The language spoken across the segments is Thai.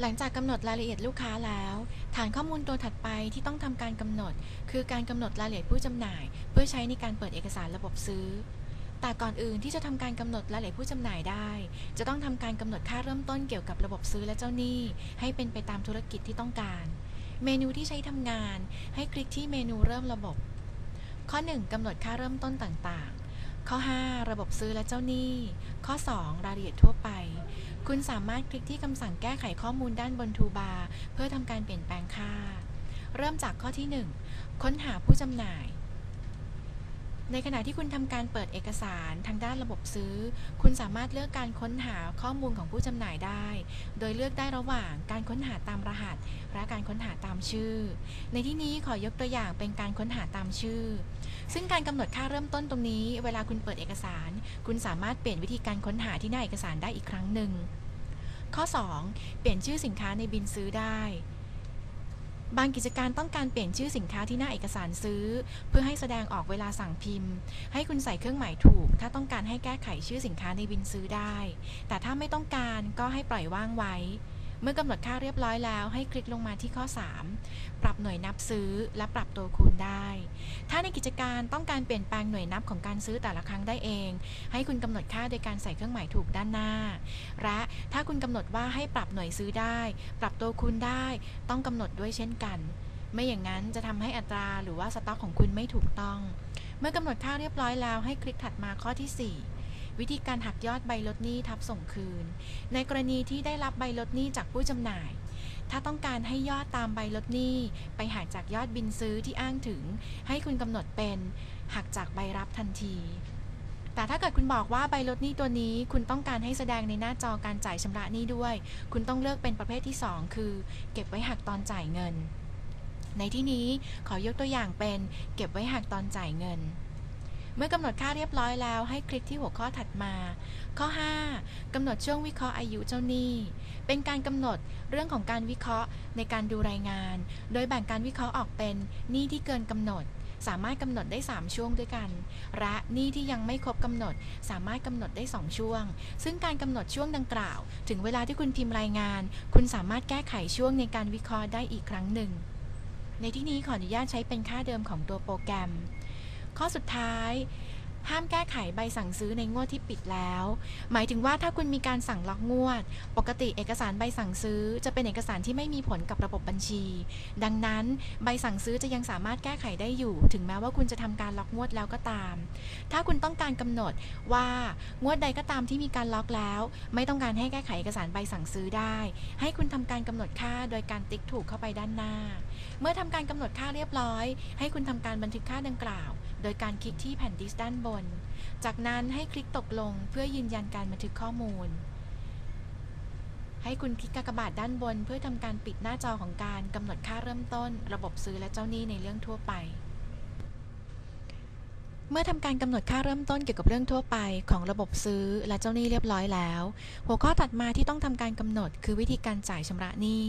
หลังจากกำหนดรายละเอียดลูกค้าแล้ว ฐานข้อมูลตัวถัดไปที่ต้องทำการกำหนด คือการกำหนดรายละเอียดผู้จำหน่าย เพื่อใช้ในการเปิดเอกสารระบบซื้อ แต่ก่อนอื่นที่จะทำการกำหนดรายละเอียดผู้จำหน่ายได้ จะต้องทำการกำหนดค่าเริ่มต้นเกี่ยวกับระบบซื้อและเจ้าหนี้ ให้เป็นไปตามธุรกิจที่ต้องการ เมนูที่ใช้ทำงาน ให้คลิกที่เมนูเริ่มระบบ ข้อ 1กำหนดค่าเริ่มต้นต่างๆ ข้อ 5 ระบบซื้อและเจ้าหนี้ ข้อ 2 รายละเอียดทั่วไป คุณสามารถคลิกที่คำสั่งแก้ไขข้อมูลด้านบนทูบาร์เพื่อทำการเปลี่ยนแปลงค่า เริ่มจากข้อที่ 1 ค้นหาผู้จำหน่าย ในขณะที่คุณทำการเปิดเอกสารทางด้านระบบซื้อ คุณสามารถเลือกการค้นหาข้อมูลของผู้จำหน่ายได้ โดยเลือกได้ระหว่างการค้นหาตามรหัส และการค้นหาตามชื่อ ในที่นี้ขอยกตัวอย่างเป็นการค้นหาตามชื่อ ซึ่งการกำหนดค่าเริ่มต้นตรงนี้ เวลาคุณเปิดเอกสาร คุณสามารถเปลี่ยนวิธีการค้นหาที่หน้าเอกสารได้อีกครั้งหนึ่ง ข้อ 2 เปลี่ยนชื่อสินค้าในบินซื้อได้ บางกิจการต้องการเปลี่ยนชื่อสินค้าที่หน้าเอกสารซื้อ เพื่อให้แสดงออกเวลาสั่งพิมพ์ ให้คุณใส่เครื่องหมายถูก ถ้าต้องการให้แก้ไขชื่อสินค้าในบินซื้อได้ แต่ถ้าไม่ต้องการก็ให้ปล่อยว่างไว้ เมื่อกำหนดค่าเรียบร้อยแล้ว ให้คลิกลงมาที่ข้อ 3 ปรับหน่วยนับซื้อและปรับตัวคูณได้ ถ้าในกิจการต้องการเปลี่ยนแปลงหน่วยนับของการซื้อแต่ละครั้งได้เอง ให้คุณกำหนดค่าโดยการใส่เครื่องหมายถูกด้านหน้า และถ้าคุณกำหนดว่าให้ปรับหน่วยซื้อได้ ปรับตัวคูณได้ ต้องกำหนดด้วยเช่นกัน ไม่อย่างนั้นจะทำให้อัตราหรือว่าสต็อกของคุณไม่ถูกต้อง เมื่อกำหนดค่าเรียบร้อยแล้ว ให้คลิกถัดมาข้อที่ 4 วิธีการหักยอดใบลดหนี้ทับส่งคืน ในกรณีที่ได้รับใบลดหนี้จากผู้จำหน่าย ถ้าต้องการให้ยอดตามใบลดหนี้ ไปหักจากยอดบินซื้อที่อ้างถึง ให้คุณกำหนดเป็น หักจากใบรับทันที แต่ถ้าเกิดคุณบอกว่าใบลดหนี้ตัวนี้ คุณต้องการให้แสดงในหน้าจอการจ่ายชำระหนี้ด้วย คุณต้องเลือกเป็นประเภทที่ 2 คือ เก็บไว้หักตอนจ่ายเงิน ในที่นี้ขอยกตัวอย่างเป็น เก็บไว้หักตอนจ่ายเงิน เมื่อกำหนดค่าเรียบร้อยแล้ว ให้คลิกที่หัวข้อถัดมา ข้อ 5กำหนดช่วงวิเคราะห์อายุเจ้าหนี้ เป็นการกำหนดเรื่องของการวิเคราะห์ในการดูรายงาน โดยแบ่งการวิเคราะห์ออกเป็นหนี้ที่เกินกำหนด สามารถกำหนดได้ 3 ช่วงด้วยกัน และหนี้ที่ยังไม่ครบกำหนด สามารถกำหนดได้ 2 ช่วง ซึ่งการกำหนดช่วงดังกล่าว ถึงเวลาที่คุณพิมพ์รายงาน คุณสามารถแก้ไขช่วงในการวิเคราะห์ได้อีกครั้งหนึ่ง ในที่นี้ขออนุญาตใช้เป็นค่าเดิมของตัวโปรแกรม ข้อสุดท้าย ห้ามแก้ไขใบสั่งซื้อในงวดที่ปิดแล้ว หมายถึงว่าถ้าคุณมีการสั่งล็อกงวด ปกติเอกสารใบสั่งซื้อ จะเป็นเอกสารที่ไม่มีผลกับระบบบัญชี ดังนั้นใบสั่งซื้อจะยังสามารถแก้ไขได้อยู่ ถึงแม้ว่าคุณจะทำการล็อกงวดแล้วก็ตาม ถ้าคุณต้องการกำหนดว่างวดใดก็ตามที่มีการล็อกแล้ว ไม่ต้องการให้แก้ไขเอกสารใบสั่งซื้อได้ ให้คุณทำการกำหนดค่าโดยการติ๊กถูกเข้าไปด้านหน้า เมื่อทำการกำหนดค่าเรียบร้อย ให้คุณทำการบันทึกค่าดังกล่าว โดยการคลิกที่แผ่นดิสด้านบน จากนั้นให้คลิกตกลงเพื่อยืนยันการบันทึกข้อมูล ให้คุณคลิกกากบาทด้านบน เพื่อทำการปิดหน้าจอของการกำหนดค่าเริ่มต้น ระบบซื้อและเจ้าหนี้ในเรื่องทั่วไป เมื่อทำการกำหนดค่าเริ่มต้นเกี่ยวกับเรื่องทั่วไป ของระบบซื้อและเจ้าหนี้เรียบร้อยแล้ว หัวข้อถัดมาที่ต้องทำการกำหนด คือวิธีการจ่ายชำระหนี้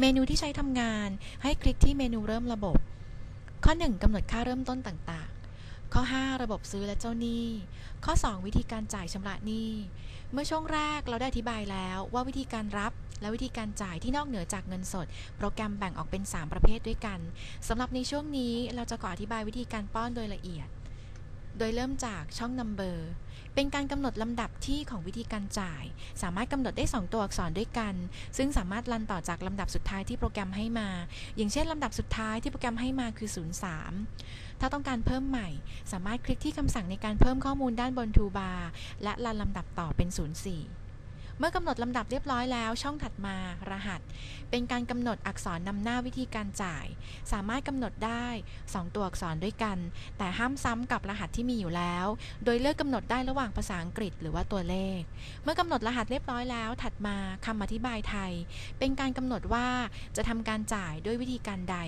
เมนูที่ใช้ทำงาน ให้คลิกที่เมนูเริ่มระบบ ข้อ 1กำหนดค่าเริ่มต้นต่างๆ ข้อ 5 ระบบซื้อและเจ้าหนี้ ข้อ 2 วิธีการจ่ายชำระหนี้ เมื่อช่วงแรกเราได้อธิบายแล้วว่าวิธีการรับและวิธีการจ่ายที่นอกเหนือจากเงินสด โปรแกรมแบ่งออกเป็น 3 ประเภทด้วยกันสำหรับในช่วงนี้เราจะขออธิบายวิธีการป้อนโดยละเอียด โดยเริ่มจากช่อง number เป็นการกำหนดลำดับที่ของวิธีการจ่าย สามารถกำหนดได้ 2 ตัวอักษรด้วยกัน ซึ่งสามารถรันต่อจากลำดับสุดท้ายที่โปรแกรมให้มา อย่างเช่นลำดับสุดท้ายที่โปรแกรมให้มาคือ 03 ถ้าต้องการเพิ่มใหม่ สามารถคลิกที่คำสั่งในการเพิ่มข้อมูลด้านบนทูบาร์และรันลำดับต่อเป็น 04 เมื่อกำหนดลำดับเรียบร้อยแล้ว ช่องถัดมารหัส เป็นการกำหนดอักษรนำหน้าวิธีการจ่าย สามารถกำหนดได้ 2 ตัวอักษรด้วยกัน แต่ห้ามซ้ำกับรหัสที่มีอยู่แล้ว โดยเลือกกำหนดได้ระหว่างภาษาอังกฤษหรือว่าตัวเลข เมื่อกำหนดรหัสเรียบร้อยแล้ว ถัดมาคำอธิบายไทย เป็นการกำหนดว่าจะทำการจ่ายด้วยวิธีการใด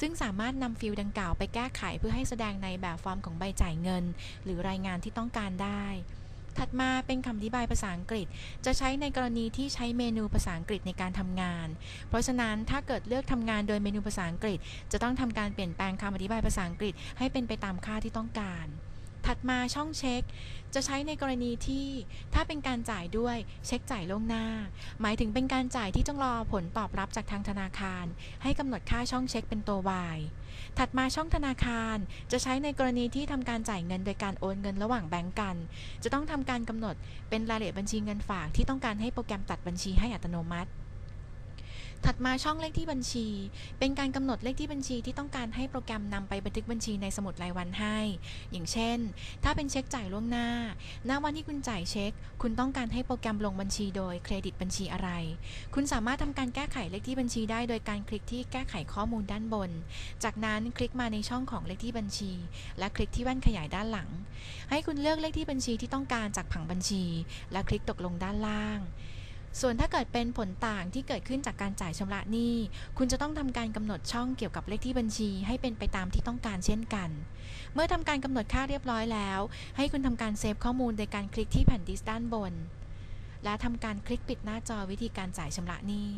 ซึ่งสามารถนำฟิลดังกล่าวไปแก้ไขเพื่อให้แสดงในแบบฟอร์มของใบจ่ายเงิน หรือรายงานที่ต้องการได้ ถัดมาเป็นคำอธิบายภาษาอังกฤษ จะใช้ในกรณีที่ใช้เมนูภาษาอังกฤษในการทำงาน เพราะฉะนั้นถ้าเกิดเลือกทำงานโดยเมนูภาษาอังกฤษ จะต้องทำการเปลี่ยนแปลงคำอธิบายภาษาอังกฤษให้เป็นไปตามค่าที่ต้องการ มาช่องเช็ค จะใช้ในกรณีที่ถ้าเป็นการจ่ายด้วยเช็คจ่ายล่วงหน้า หมายถึงเป็นการจ่ายที่ต้องรอผลตอบรับจากทางธนาคาร ให้กำหนดค่าช่องเช็คเป็นตัว Y ถัดมาช่องธนาคารจะใช้ในกรณีที่ทำการจ่ายเงินโดยการโอนเงินระหว่างแบงก์กัน จะต้องทำการกำหนดเป็นรายละเอียดบัญชีเงินฝากที่ต้องการให้โปรแกรมตัดบัญชีให้อัตโนมัติ ถัดมาช่องเลขที่บัญชี เป็นการกำหนดเลขที่บัญชีที่ต้องการให้โปรแกรมนำไปบันทึกบัญชีในสมุดรายวันให้ อย่างเช่น ถ้าเป็นเช็คจ่ายล่วงหน้า ณ วันที่คุณจ่ายเช็ค คุณต้องการให้โปรแกรมลงบัญชีโดยเครดิตบัญชีอะไร คุณสามารถทำการแก้ไขเลขที่บัญชีได้ โดยการคลิกที่แก้ไขข้อมูลด้านบน จากนั้นคลิกมาในช่องของเลขที่บัญชี และคลิกที่แว่นขยายด้านหลัง ให้คุณเลือกเลขที่บัญชีที่ต้องการจากผังบัญชี และคลิกตกลงด้านล่าง ส่วนถ้าเกิดเป็นผลต่างที่เกิดขึ้นจากการจ่ายชำระหนี้ คุณจะต้องทำการกำหนดช่องเกี่ยวกับเลขที่บัญชี ให้เป็นไปตามที่ต้องการเช่นกัน เมื่อทำการกำหนดค่าเรียบร้อยแล้ว ให้คุณทำการเซฟข้อมูลโดยการคลิกที่แผ่นดิสก์ด้านบน และทำการคลิกปิดหน้าจอวิธีการจ่ายชำระหนี้